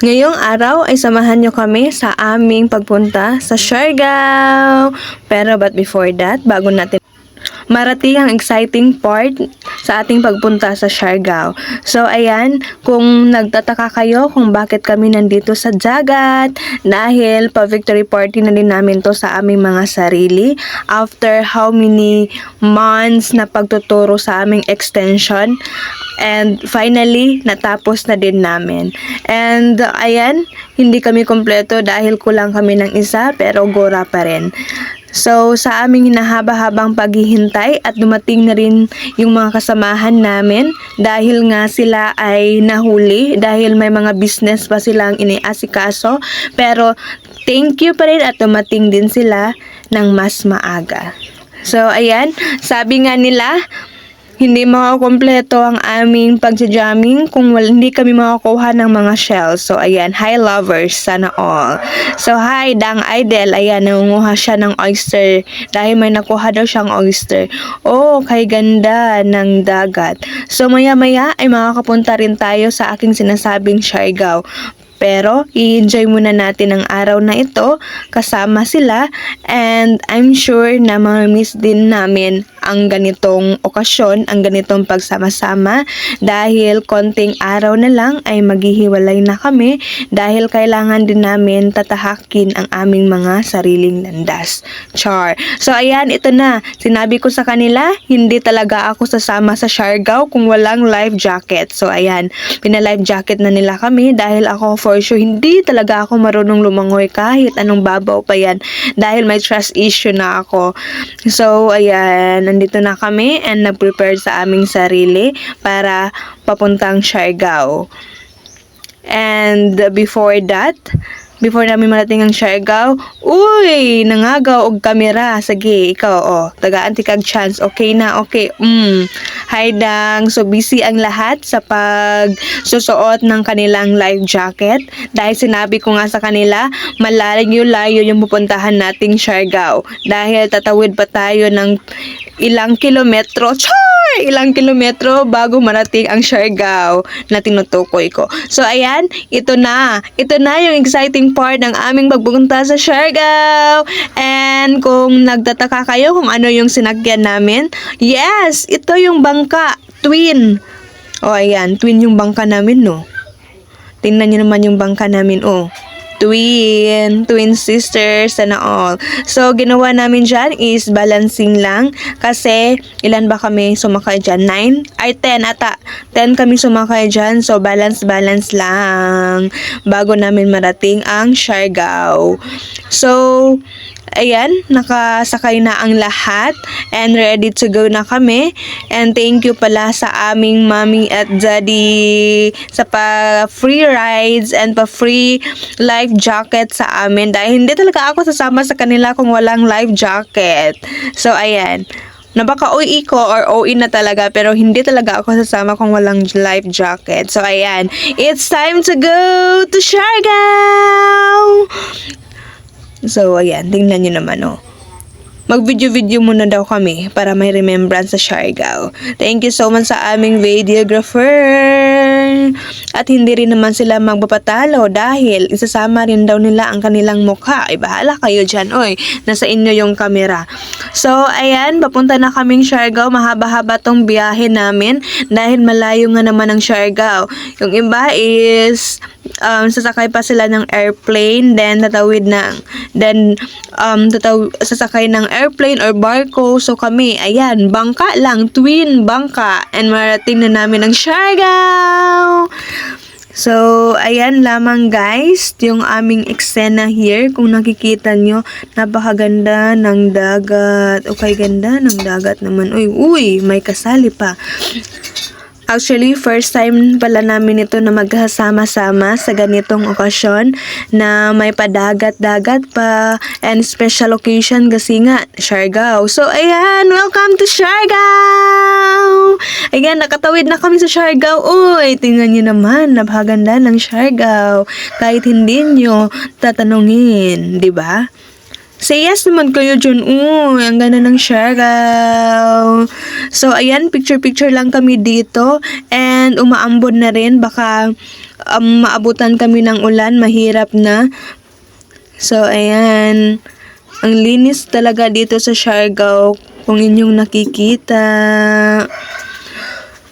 Ngayong araw ay samahan nyo kami sa aming pagpunta sa Siargao. Pero but before that, bago natin marating ang exciting part sa ating pagpunta sa Siargao. So ayan, kung nagtataka kayo kung bakit kami nandito sa Jagat, dahil pa-victory party na din namin to sa aming mga sarili after how many months na pagtuturo sa aming extension. And finally, natapos na din namin. And ayan, hindi kami kompleto dahil kulang kami ng isa pero gora pa rin. So, sa aming hinahaba-habang paghihintay at dumating na rin yung mga kasamahan namin dahil nga sila ay nahuli dahil may mga business pa silang iniasikaso. Pero, thank you pa rin at dumating din sila ng mas maaga. So, ayan, sabi nga nila, hindi makakompleto ang aming pagja-jamming kung hindi kami makakuha ng mga shells. So, ayan, hi lovers, sana all. So, hi, Dang Idol, ayan, nangunguha siya ng oyster dahil may nakuha daw siyang oyster. Oh, kay ganda ng dagat. So, maya-maya ay makakapunta rin tayo sa aking sinasabing Siargao. Pero, i-enjoy muna natin ang araw na ito kasama sila and I'm sure na mamimiss din namin ang ganitong okasyon, ang ganitong pagsama-sama dahil konting araw na lang ay maghihiwalay na kami dahil kailangan din namin tatahakin ang aming mga sariling landas. Char. So ayan, ito na. Sinabi ko sa kanila, hindi talaga ako sasama sa Siargao kung walang life jacket. So ayan, pina-life jacket na nila kami dahil ako for sure hindi talaga ako marunong lumangoy kahit anong babaw pa yan dahil may trust issue na ako. So ayan, nandito na kami and nag-prepare sa aming sarili para papuntang Siargao. And before that, before namin marating ang Siargao, uy, nangagaw og kamera. Sige, ikaw, oh, tagaan ti kag chance. Okay na, okay. Mm. Hi, Dang. So, busy ang lahat sa pag susuot ng kanilang life jacket. Dahil sinabi ko nga sa kanila, malayo-layo yung pupuntahan nating Siargao. Dahil tatawid pa tayo ng ilang kilometro. Char! Ilang kilometro bago marating ang Siargao na tinutukoy ko. So, ayan, ito na. Ito na yung exciting part ng aming pagpunta sa Siargao. And kung nagtataka kayo kung ano yung sinakyan namin, yes, ito yung bangka, twin. O, ayan, twin yung bangka namin, no? Tingnan nyo naman yung bangka namin, oh. Twin, twin sisters, and all. So, ginawa namin dyan is balancing lang. Kasi, ilan ba kami sumakay dyan? 9? Ay, 10 ata. 10 kami sumakay dyan. So, balance-balance lang. Bago namin marating ang Siargao. So, ayan, nakasakay na ang lahat and ready to go na kami. And thank you pala sa aming mommy at daddy sa pa-free rides and pa-free life jacket sa amin dahil hindi talaga ako sasama sa kanila kung walang life jacket. So, ayan. Napaka-OE ko or OE na talaga pero hindi talaga ako sasama kung walang life jacket. So, ayan. It's time to go to Siargao! So, ayan, tingnan nyo naman, oh. Mag-video-video muna daw kami para may remembrance sa Siargao. Thank you so much sa aming videographer. At hindi rin naman sila magpapatalo dahil isasama rin daw nila ang kanilang mukha. Ay, bahala kayo dyan, oy. Nasa inyo yung camera. So, ayan, papunta na kaming Siargao. Mahaba-haba tong biyahe namin dahil malayo nga naman ang Siargao. Yung iba is um, sasakay pa sila ng airplane, then tatawid ng, then um, tataw sasakay ng airplane or barko. So kami, ayan, bangka lang, twin bangka, and marating na namin ang Siargao! So, ayan lamang guys, yung aming eksena here. Kung nakikita nyo, napakaganda ng dagat. Okay, ganda ng dagat naman. Uy, uy, may kasali pa. Actually, first time pala namin ito na magkasama-sama sa ganitong okasyon na may padagat-dagat pa and special occasion kasi nga, Siargao. So, ayan, welcome to Siargao! Ayan, nakatawid na kami sa Siargao. Uy, tingnan nyo naman, napakaganda ng Siargao. Kahit hindi nyo tatanungin, di ba? Say yes naman kayo dyan. Uy, ang ganda ng Siargao. So, ayan, picture-picture lang kami dito. And umaambon na rin. Baka um, maabutan kami ng ulan, mahirap na. So, ayan. Ang linis talaga dito sa Siargao kung inyong nakikita.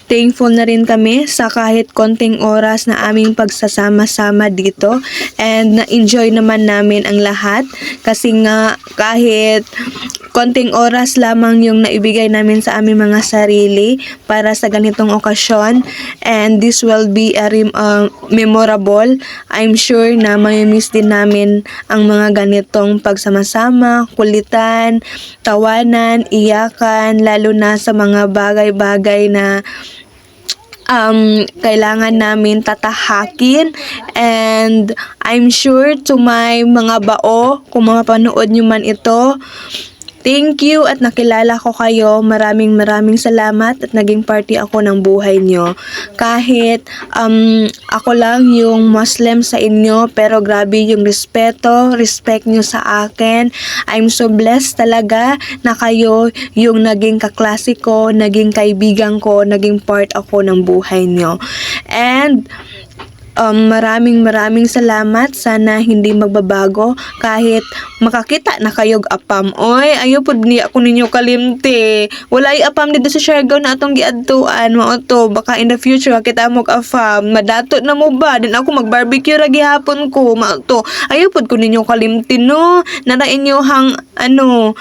Thankful na rin kami sa kahit konting oras na aming pagsasama-sama dito. And na-enjoy naman namin ang lahat. Kasi nga kahit konting oras lamang yung naibigay namin sa aming mga sarili para sa ganitong okasyon. And this will be a rem- uh, memorable. I'm sure na may-miss din namin ang mga ganitong pagsama-sama, kulitan, tawanan, iyakan, lalo na sa mga bagay-bagay na um, kailangan namin tatahakin. And I'm sure to my mga bao, kung mga panood nyo man ito, Thank you at nakilala ko kayo. Maraming maraming salamat at naging party ako ng buhay nyo. Kahit um, ako lang yung Muslim sa inyo pero grabe yung respeto, respect nyo sa akin. I'm so blessed talaga na kayo yung naging kaklase ko, naging kaibigan ko, naging part ako ng buhay nyo. And Um, maraming maraming salamat. Sana hindi magbabago kahit makakita na kayog apam. Oy, ayo pud ni ako ninyo kalimti. Wala ay apam dito sa Siargao na atong giadtuan. Mao to, baka in the future kita mo apam. Madatot na mo ba? Din ako mag-barbecue ra gihapon ko. Mao to. Ayo pud ko ninyo kalimti no. Nara inyo hang ano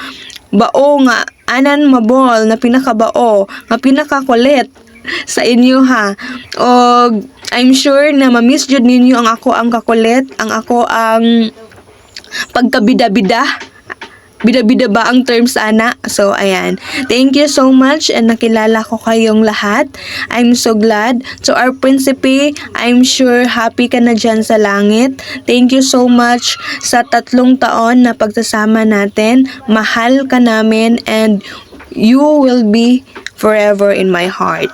bao nga anan mabol na pinakabao nga pinakakulit sa inyo ha. O I'm sure na ma-miss jud ninyo ang ako ang kakulit, ang ako ang pagkabida-bida. Bida-bida ba ang term sana? So, ayan. Thank you so much and nakilala ko kayong lahat. I'm so glad. To our principe, I'm sure happy ka na dyan sa langit. Thank you so much sa tatlong taon na pagsasama natin. Mahal ka namin and you will be forever in my heart.